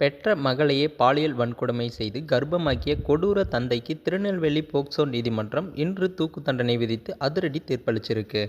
பெற்ற மகளையே பாலியல் வன்கொடுமை செய்து கர்ப்பமாக்கிய கொடூர தந்தைக்கு திருநெல்வேலி போக்சோ நீதிமன்றம் இன்று தூக்கு தண்டனை விதித்து அதிரடி தீர்ப்பளிச்சிருக்கு.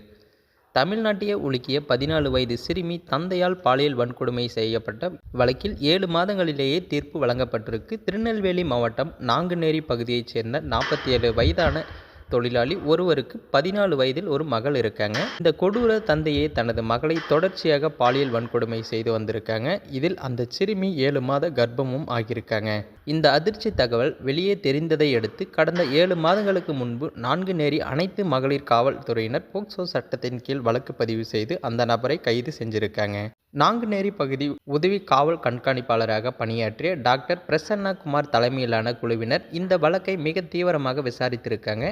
தமிழ்நாட்டையே உலுக்கிய பதினாலு வயது சிறுமி தந்தையால் பாலியல் வன்கொடுமை செய்யப்பட்ட வழக்கில் ஏழு மாதங்களிலேயே தீர்ப்பு வழங்கப்பட்டிருக்கு. திருநெல்வேலி மாவட்டம் நாங்குநேரி பகுதியைச் சேர்ந்த நாற்பத்தி ஏழு வயதான தொழிலாளி ஒருவருக்கு பதினாலு வயதில் ஒரு மகள் இருக்காங்க. இந்த கொடூர தந்தையே தனது மகளை தொடர்ச்சியாக பாலியல் வன்கொடுமை செய்து வந்திருக்காங்க. இதில் அந்த சிறுமி ஏழு மாத கர்ப்பமும் ஆகியிருக்காங்க. இந்த அதிர்ச்சி தகவல் வெளியே தெரிந்ததை அடுத்து கடந்த ஏழு மாதங்களுக்கு முன்பு நான்கு நேரி அனைத்து மகளிர் காவல்துறையினர் போக்சோ சட்டத்தின் கீழ் வழக்கு பதிவு செய்து அந்த நபரை கைது செஞ்சிருக்காங்க. நாங்குநேரி பகுதி உதவி காவல் கண்காணிப்பாளராக பணியாற்றிய டாக்டர் பிரசன்னா குமார் தலைமையிலான குழுவினர் இந்த வழக்கை மிக தீவிரமாக விசாரித்திருக்காங்க.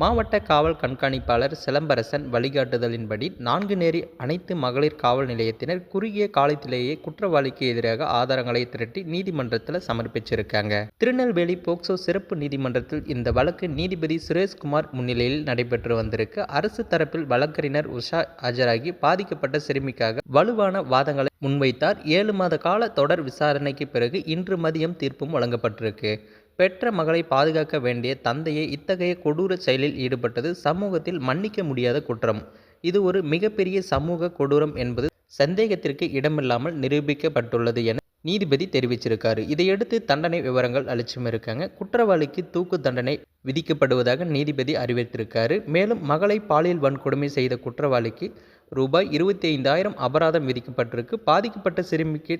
மாவட்ட காவல் கண்காணிப்பாளர் சிலம்பரசன் வழிகாட்டுதலின்படி நான்கு நேரி அனைத்து மகளிர் காவல் நிலையத்தினர் குறுகிய காலத்திலேயே குற்றவாளிக்கு எதிராக ஆதாரங்களை திரட்டி நீதிமன்றத்தில் சமர்ப்பிச்சிருக்காங்க. திருநெல்வேலி போக்சோ சிறப்பு நீதிமன்றத்தில் இந்த வழக்கு நீதிபதி சுரேஷ்குமார் முன்னிலையில் நடைபெற்று வந்திருக்கு. அரசு தரப்பில் வழக்கறிஞர் உஷா ஆஜராகி பாதிக்கப்பட்ட சிறுமிக்காக வலுவான வாதங்களை முன்வைத்தார். ஏழு மாத கால தொடர் விசாரணைக்கு பிறகு இன்று மதியம் தீர்ப்பும் வழங்கப்பட்டிருக்கு. பெற்ற மகளை பாதுகாக்க வேண்டிய தந்தையை இத்தகைய கொடூர செயலில் ஈடுபட்டது சமூகத்தில் மன்னிக்க முடியாத குற்றம். இது ஒரு மிகப்பெரிய சமூக கொடூரம் என்பது சந்தேகத்திற்கு இடமில்லாமல் நிரூபிக்கப்பட்டுள்ளது என நீதிபதி தெரிவிச்சிருக்காரு. இதையடுத்து தண்டனை விவரங்கள் அளிச்சும் இருக்காங்க. குற்றவாளிக்கு தூக்கு தண்டனை விதிக்கப்படுவதாக நீதிபதி அறிவித்திருக்காரு. மேலும் மகளை பாலியல் வன்கொடுமை செய்த குற்றவாளிக்கு ரூபாய் இருபத்தி ஐந்தாயிரம் அபராதம் விதிக்கப்பட்டிருக்கு. பாதிக்கப்பட்ட சிறுமிக்கு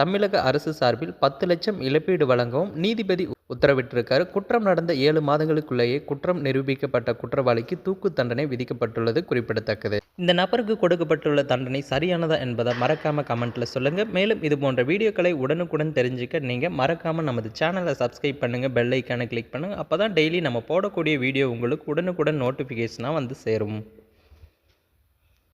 தமிழக அரசு சார்பில் பத்து லட்சம் இழப்பீடு வழங்கவும் நீதிபதி உத்தரவிட்டிருக்காரு. குற்றம் நடந்த ஏழு மாதங்களுக்குள்ளேயே குற்றம் நிரூபிக்கப்பட்ட குற்றவாளிக்கு தூக்கு தண்டனை விதிக்கப்பட்டுள்ளது குறிப்பிடத்தக்கது. இந்த நபருக்கு கொடுக்கப்பட்டுள்ள தண்டனை சரியானதா என்பதை மறக்காம கமெண்ட்ல சொல்லுங்க. மேலும் இது போன்ற வீடியோக்களை உடனுக்குடன் தெரிஞ்சுக்க நீங்க மறக்காம நமது சேனலை சப்ஸ்கிரைப் பண்ணுங்க. பெல் ஐக்கானை கிளிக் பண்ணுங்க. அப்பதான் டெய்லி நம்ம போடக்கூடிய வீடியோ உங்களுக்கு உடனுக்குடன் நோட்டிஃபிகேஷனாக வந்து சேரும்.